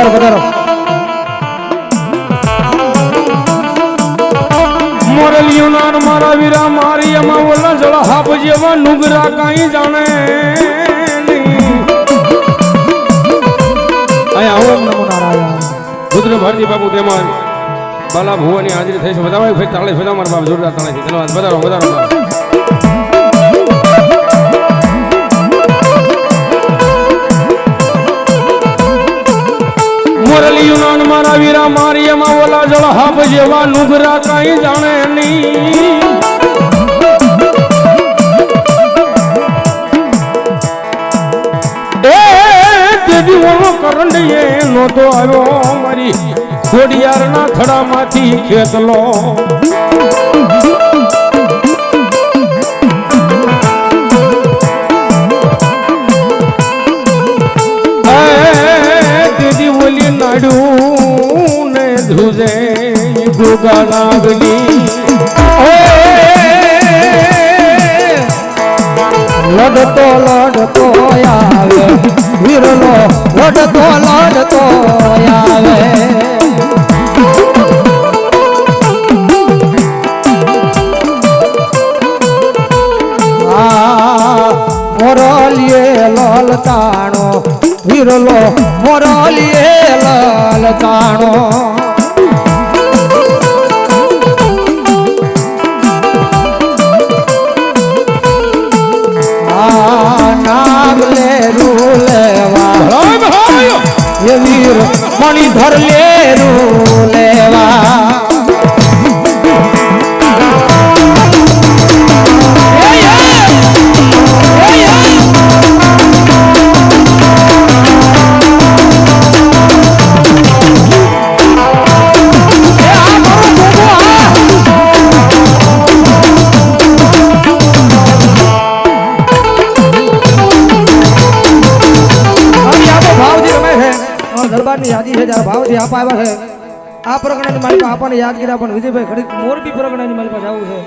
પધારો પધારો મોરલીઓના મારા વીરા મારી એમાં ઓલા જળ હાપ જેવા નુગરા કાંઈ જાણે અહીંયા ઓમ નમો નારાયણ. રુદ્ર ભારતી બાપુ તેમજ બાલા ભુવાની હાજરી થઈ છે. બધા ભાઈ તાળે ફેદા મારા બાપ જોરદાર તાળે છે ચલો વધારો વધારો. મુરલી યુનાન મારા વીરા મારી એમાં ઓલા જળ હાપ જેવા નુગરા કાંઈ જાણે નહીં. કરંડીએ નહોતો આવ્યો મારી ખોડિયારના થડામાંથી ખેતલો નાડ્યું ને ધ્રુજે ગોગા નાગલી લડતો લડતો આવે. વિરલો લડતો લડતો આવે. મોરલીએ લલતાણો વીરલો મોરલીએ લાલ જાણો મણિધર લે દરબારની યાદી છે, જ્યારે ભાવથી આપ આવ્યા છે. આ પ્રગણાની મારી આપણને યાદ કર્યા પણ વિજયભાઈ ઘડીક મોરબી પ્રકરણની મારી પાસે આવું છે.